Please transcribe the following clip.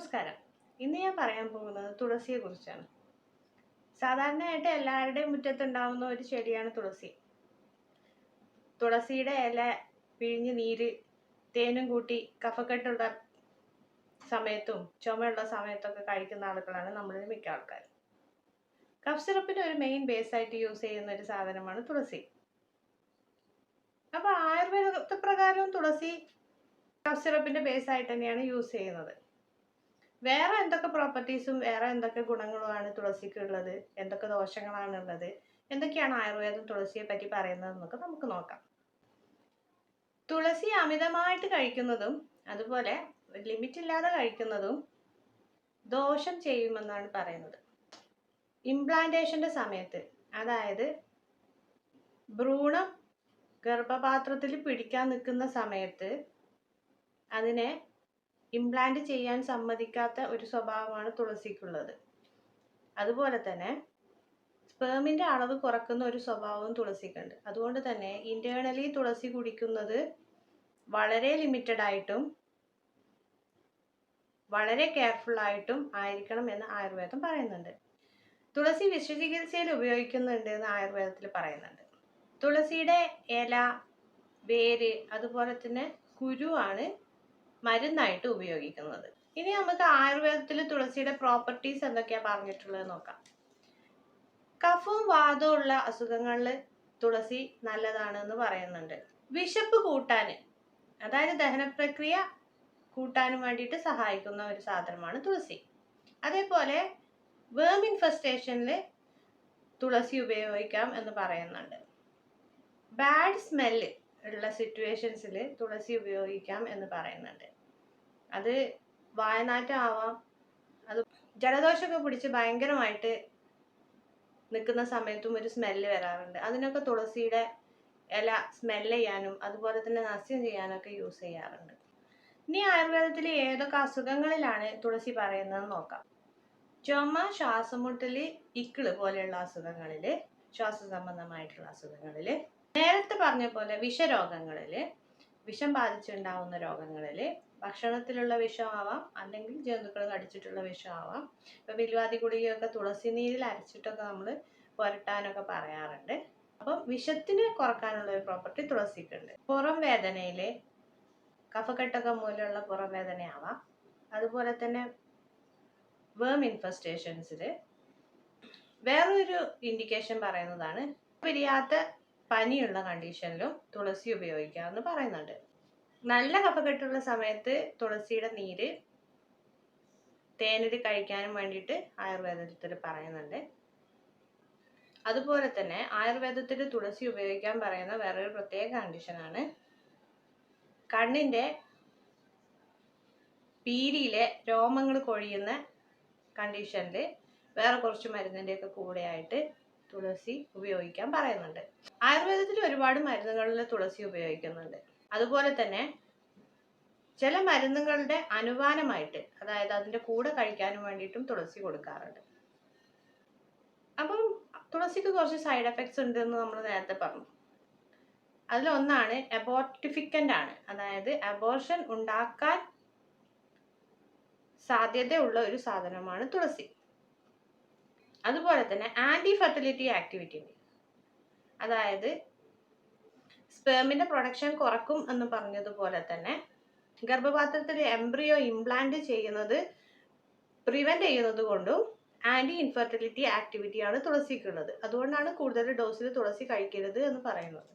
നമസ്കാരം. ഇന്ന് ഞാൻ പറയാൻ പോകുന്നത് തുളസിയെ കുറിച്ചാണ്. സാധാരണയായിട്ട് എല്ലാവരുടെയും മുറ്റത്തുണ്ടാവുന്ന ഒരു ചെടിയാണ് തുളസി. തുളസിയുടെ ഇല പിഴിഞ്ഞ് നീര് തേനും കൂട്ടി കഫക്കെട്ടുള്ള സമയത്തും ചുമയുള്ള സമയത്തൊക്കെ കഴിക്കുന്ന ആളുകളാണ് നമ്മളിൽ മിക്ക ആൾക്കാർ കഫ് സിറപ്പിന് ഒരു മെയിൻ ബേസായിട്ട് യൂസ് ചെയ്യുന്ന ഒരു സാധനമാണ് തുളസി. അപ്പോൾ ആയുർവേദ പ്രകാരവും തുളസി കഫ് സിറപ്പിന്റെ ബേസായിട്ട് തന്നെയാണ് യൂസ് ചെയ്യുന്നത്. വേറെ എന്തൊക്കെ പ്രോപ്പർട്ടീസും വേറെ എന്തൊക്കെ ഗുണങ്ങളുമാണ് തുളസിക്ക് ഉള്ളത് എന്തൊക്കെ ദോഷങ്ങളാണ് ഉള്ളത് എന്തൊക്കെയാണ് ആയുർവേദം തുളസിയെ പറ്റി പറയുന്നത് എന്നൊക്കെ നമുക്ക് നോക്കാം. തുളസി അമിതമായിട്ട് കഴിക്കുന്നതും അതുപോലെ ലിമിറ്റ് ഇല്ലാതെ കഴിക്കുന്നതും ദോഷം ചെയ്യുമെന്നാണ് പറയുന്നത്. ഇംപ്ലാന്റേഷന്റെ സമയത്ത് അതായത് ഭ്രൂണം ഗർഭപാത്രത്തിൽ പിടിക്കാൻ നിൽക്കുന്ന സമയത്ത് അതിനെ ഇംപ്ലാന്റ് ചെയ്യാൻ സമ്മതിക്കാത്ത ഒരു സ്വഭാവമാണ് തുളസിക്കുള്ളത്. അതുപോലെ തന്നെ സ്പേമിന്റെ അളവ് കുറക്കുന്ന ഒരു സ്വഭാവവും തുളസിക്കുണ്ട്. അതുകൊണ്ട് തന്നെ ഇന്റേണലി തുളസി കുടിക്കുന്നത് വളരെ ലിമിറ്റഡ് ആയിട്ടും വളരെ കെയർഫുൾ ആയിട്ടും ആയിരിക്കണം എന്ന് ആയുർവേദം പറയുന്നുണ്ട്. തുളസി വിശ്വചികിത്സയിൽ ഉപയോഗിക്കുന്നുണ്ട് എന്ന് ആയുർവേദത്തിൽ പറയുന്നുണ്ട്. തുളസിയുടെ ഇല വേര് അതുപോലെ തന്നെ കുരുവാണ് മരുന്നായിട്ട് ഉപയോഗിക്കുന്നത്. ഇനി നമുക്ക് ആയുർവേദത്തിൽ തുളസിയുടെ പ്രോപ്പർട്ടീസ് എന്തൊക്കെയാ പറഞ്ഞിട്ടുള്ളത് നോക്കാം. കഫവും വാദവും ഉള്ള അസുഖങ്ങളിൽ തുളസി നല്ലതാണ് എന്ന് പറയുന്നുണ്ട്. വിശപ്പ് കൂട്ടാൻ അതായത് ദഹന പ്രക്രിയ കൂട്ടാനും വേണ്ടിയിട്ട് സഹായിക്കുന്ന ഒരു സാധനമാണ് തുളസി. അതേപോലെ വേം ഇൻഫെസ്റ്റേഷനിൽ തുളസി ഉപയോഗിക്കാം എന്ന് പറയുന്നുണ്ട്. ബാഡ് സ്മെല്ല് ഉള്ള സിറ്റുവേഷൻസിൽ തുളസി ഉപയോഗിക്കാം എന്ന് പറയുന്നുണ്ട്. അത് വായനാറ്റം ആവാം അത് ജലദോഷമൊക്കെ പിടിച്ച് ഭയങ്കരമായിട്ട് നിൽക്കുന്ന സമയത്തും ഒരു സ്മെല്ല് വരാറുണ്ട്. അതിനൊക്കെ തുളസിയുടെ ഇല സ്മെല്ല് ചെയ്യാനും അതുപോലെ തന്നെ നസ്യം ചെയ്യാനൊക്കെ യൂസ് ചെയ്യാറുണ്ട്. ഇനി ആയുർവേദത്തിൽ ഏതൊക്കെ അസുഖങ്ങളിലാണ് തുളസി പറയുന്നത് നോക്കാം. ചുമ ശ്വാസമുട്ടൽ ഇക്കിൾ പോലെയുള്ള അസുഖങ്ങളിൽ ശ്വാസ സംബന്ധമായിട്ടുള്ള അസുഖങ്ങളിൽ പറഞ്ഞ പോലെ വിഷരോഗങ്ങളിൽ വിഷം ബാധിച്ചുണ്ടാവുന്ന രോഗങ്ങളിൽ ഭക്ഷണത്തിലുള്ള വിഷമാവാം അല്ലെങ്കിൽ ജന്തുക്കൾ കടിച്ചിട്ടുള്ള വിഷമാവാം. ഇപ്പൊ വിൽവാദി ഗുളികയൊക്കെ തുളസി നീരിൽ അരച്ചിട്ടൊക്കെ നമ്മൾ പുരട്ടാനൊക്കെ പറയാറുണ്ട്. അപ്പം വിഷത്തിന് കുറക്കാനുള്ള ഒരു പ്രോപ്പർട്ടി തുളസിക്കുണ്ട് പുറം വേദനയിൽ കഫക്കെട്ടൊക്കെ മൂലമുള്ള പുറം വേദനയാവാം. അതുപോലെ തന്നെ വേം ഇൻഫെസ്റ്റേഷൻസിൽ വേറൊരു ഇൻഡിക്കേഷൻ പറയുന്നതാണ്. പിരിയാത്ത പനിയുള്ള കണ്ടീഷനിലും തുളസി ഉപയോഗിക്കാമെന്ന് പറയുന്നുണ്ട്. നല്ല കഫക്കെട്ടുള്ള സമയത്ത് തുളസിയുടെ നീര് തേനിൽ കഴിക്കാനും വേണ്ടിയിട്ട് ആയുർവേദത്തിൽ പറയുന്നുണ്ട്. അതുപോലെ തന്നെ ആയുർവേദത്തിൽ തുളസി ഉപയോഗിക്കാൻ പറയുന്ന വേറൊരു പ്രത്യേക കണ്ടീഷനാണ്. കണ്ണിന്റെ പീലിയിലെ രോമങ്ങൾ കൊഴിയുന്ന കണ്ടീഷനിൽ വേറെ കുറച്ച് മരുന്നിന്റെയൊക്കെ കൂടെയായിട്ട് തുളസി ഉപയോഗിക്കാൻ പറയുന്നുണ്ട്. ആയുർവേദത്തിൽ ഒരുപാട് മരുന്നുകളിൽ തുളസി ഉപയോഗിക്കുന്നുണ്ട്. അതുപോലെ തന്നെ ചില മരുന്നുകളുടെ അനുവാനമായിട്ട് അതായത് അതിന്റെ കൂടെ കഴിക്കാനും വേണ്ടിയിട്ടും തുളസി കൊടുക്കാറുണ്ട്. അപ്പം തുളസിക്ക് കുറച്ച് സൈഡ് എഫക്ട്സ് ഉണ്ടെന്ന് നമ്മൾ നേരത്തെ പറഞ്ഞു. അതിലൊന്നാണ് അബോർട്ടിഫിക്കന്റ് ആണ്. അതായത് അബോർഷൻ ഉണ്ടാക്കാൻ സാധ്യതയുള്ള ഒരു സാധനമാണ് തുളസി. അതുപോലെ തന്നെ ആന്റി ഫെർട്ടിലിറ്റി ആക്ടിവിറ്റി ഉണ്ട് അതായത് സ്പേമിന്റെ പ്രൊഡക്ഷൻ കുറക്കും എന്ന് പറഞ്ഞതുപോലെ തന്നെ ഗർഭപാത്രത്തിൽ എംബ്രിയോ ഇംപ്ലാന്റ് ചെയ്യുന്നത് പ്രിവെന്റ് ചെയ്യുന്നത് കൊണ്ടും ആന്റി ഇൻഫെർട്ടിലിറ്റി ആക്ടിവിറ്റിയാണ് തുളസിക്കുള്ളത്. അതുകൊണ്ടാണ് കൂടുതൽ ഡോസിൽ തുളസി കഴിക്കരുത് എന്ന് പറയുന്നത്.